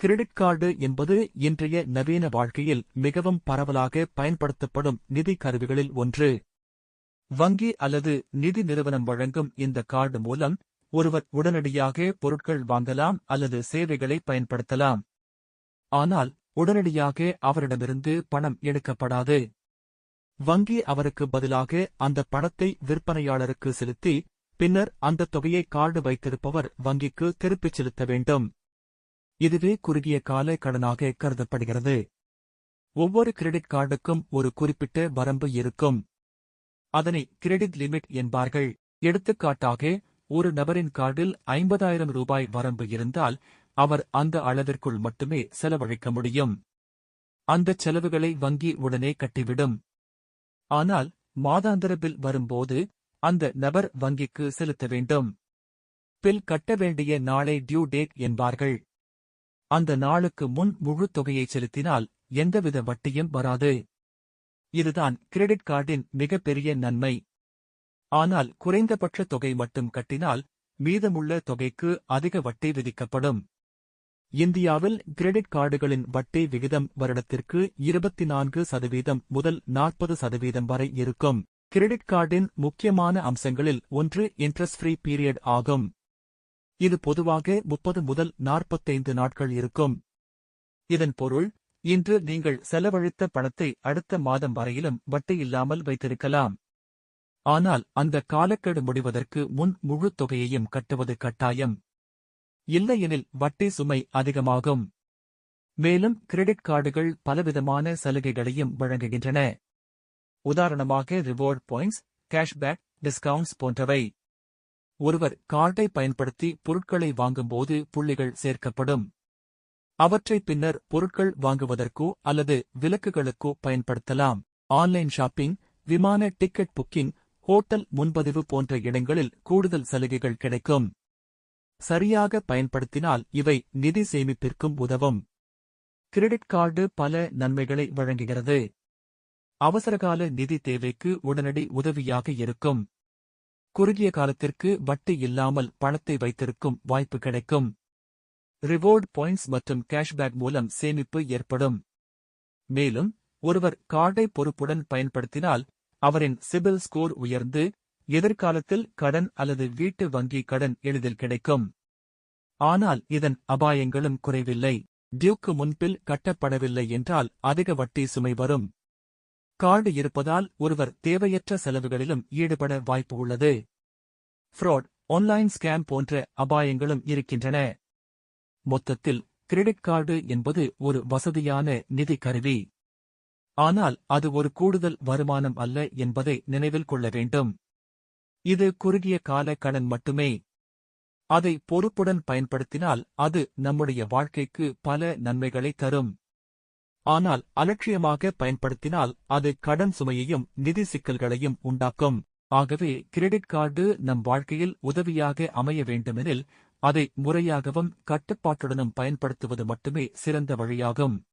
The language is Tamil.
கிரெடிட் கார்டு என்பது இன்றைய நவீன வாழ்க்கையில் மிகவும் பரவலாக பயன்படுத்தப்படும் நிதி கருவிகளில் ஒன்று. வங்கி அல்லது நிதி நிறுவனம் வழங்கும் இந்த கார்டு மூலம் ஒருவர் உடனடியாக பொருட்கள் வாங்கலாம் அல்லது சேவைகளை பயன்படுத்தலாம். ஆனால் உடனடியாக அவரிடமிருந்து பணம் எடுக்கப்படாது. வங்கி அவருக்கு பதிலாக அந்த பணத்தை விற்பனையாளருக்கு செலுத்தி பின்னர் அந்த தொகையை கார்டு வைத்திருப்பவர் வங்கிக்கு திருப்பிச் செலுத்த வேண்டும். இதுவே குறுகிய கால கடனாக கருதப்படுகிறது. ஒவ்வொரு கிரெடிட் கார்டுக்கும் ஒரு குறிப்பிட்ட வரம்பு இருக்கும். அதனை கிரெடிட் லிமிட் என்பார்கள். எடுத்துக்காட்டாக ஒரு நபரின் கார்டில் ஐம்பதாயிரம் ரூபாய் வரம்பு இருந்தால் அவர் அந்த அளவிற்குள் மட்டுமே செலவழிக்க முடியும். அந்தச் செலவுகளை வங்கி உடனே கட்டிவிடும். ஆனால் மாதாந்திர பில் வரும்போது அந்த நபர் வங்கிக்கு செலுத்த வேண்டும். பில் கட்ட வேண்டிய நாளை டியூ டேட் என்பார்கள். அந்த நாளுக்கு முன் முழு தொகையை செலுத்தினால் எந்தவித வட்டியும் வராது. இதுதான் கிரெடிட் கார்டின் மிகப்பெரிய நன்மை. ஆனால் குறைந்தபட்ச தொகை மட்டும் கட்டினால் மீதமுள்ள தொகைக்கு அதிக வட்டி விதிக்கப்படும். இந்தியாவில் கிரெடிட் கார்டுகளின் வட்டி விகிதம் வருடத்திற்கு இருபத்தி நான்கு சதவீதம் முதல் நாற்பது சதவீதம் வரை இருக்கும். கிரெடிட் கார்டின் முக்கியமான அம்சங்களில் ஒன்று இன்ட்ரெஸ்ட் ஃப்ரீ பீரியட் ஆகும். இது பொதுவாக முப்பது முதல் நாற்பத்தைந்து நாட்கள் இருக்கும். இதன் பொருள் இன்று நீங்கள் செலவழித்த பணத்தை அடுத்த மாதம் வரையிலும் வட்டி இல்லாமல் வைத்திருக்கலாம். ஆனால் அந்த காலக்கெடு முடிவதற்கு முன் முழு தொகையையும் கட்டுவது கட்டாயம். இல்லையெனில் வட்டி சுமை அதிகமாகும். மேலும் கிரெடிட் கார்டுகள் பலவிதமான சலுகைகளையும் வழங்குகின்றன. உதாரணமாக ரிவார்ட் பாயிண்ட்ஸ் கேஷ்பேக் டிஸ்கவுண்ட்ஸ் போன்றவை. ஒருவர் கார்டை பயன்படுத்தி பொருட்களை வாங்கும்போது புள்ளிகள் சேர்க்கப்படும். அவற்றை பின்னர் பொருட்கள் வாங்குவதற்கோ அல்லது விலக்குகளுக்கோ பயன்படுத்தலாம். ஆன்லைன் ஷாப்பிங் விமான டிக்கெட் புக்கிங் ஹோட்டல் முன்பதிவு போன்ற இடங்களில் கூடுதல் சலுகைகள் கிடைக்கும். சரியாக பயன்படுத்தினால் இவை நிதி சேமிப்பிற்கும் உதவும். கிரெடிட் கார்டு பல நன்மைகளை வழங்குகிறது. அவசரகால நிதி தேவைக்கு உடனடி உதவியாக இருக்கும். குறுகிய காலத்திற்கு வட்டி இல்லாமல் பணத்தை வைத்திருக்கும் வாய்ப்பு கிடைக்கும். ரிவார்டு பாயிண்ட்ஸ் மற்றும் கேஷ்பேக் மூலம் சேமிப்பு ஏற்படும். மேலும் ஒருவர் கார்டை பொறுப்புடன் பயன்படுத்தினால் அவரின் சிபில் ஸ்கோர் உயர்ந்து எதிர்காலத்தில் கடன் அல்லது வீட்டு வங்கி கடன் எளிதில் கிடைக்கும். ஆனால் இதன் அபாயங்களும் குறைவில்லை. டியூக்கு முன்பில் கட்டப்படவில்லை என்றால் அதிக வட்டி சுமை வரும். கார்டு இருப்பதால் ஒருவர் தேவையற்ற செலவுகளிலும் ஈடுபட வாய்ப்பு உள்ளது. ஃப்ராட் ஆன்லைன் ஸ்கேம் போன்ற அபாயங்களும் இருக்கின்றன. மொத்தத்தில் கிரெடிட் கார்டு என்பது ஒரு வசதியான நிதி கருவி. ஆனால் அது ஒரு கூடுதல் வருமானம் அல்ல என்பதை நினைவில் கொள்ள வேண்டும். இது குறுகிய கால கடன் மட்டுமே. அதை பொறுப்புடன் பயன்படுத்தினால் அது நம்முடைய வாழ்க்கைக்கு பல நன்மைகளை தரும். ஆனால் அலட்சியமாக பயன்படுத்தினால் அது கடன் சுமையையும் நிதி சிக்கல்களையும் உண்டாக்கும். ஆகவே கிரெடிட் கார்டு நம் வாழ்க்கையில் உதவியாக அமைய வேண்டுமெனில் அதை முறையாகவும் கட்டுப்பாட்டுடனும் பயன்படுத்துவது மட்டுமே சிறந்த வழியாகும்.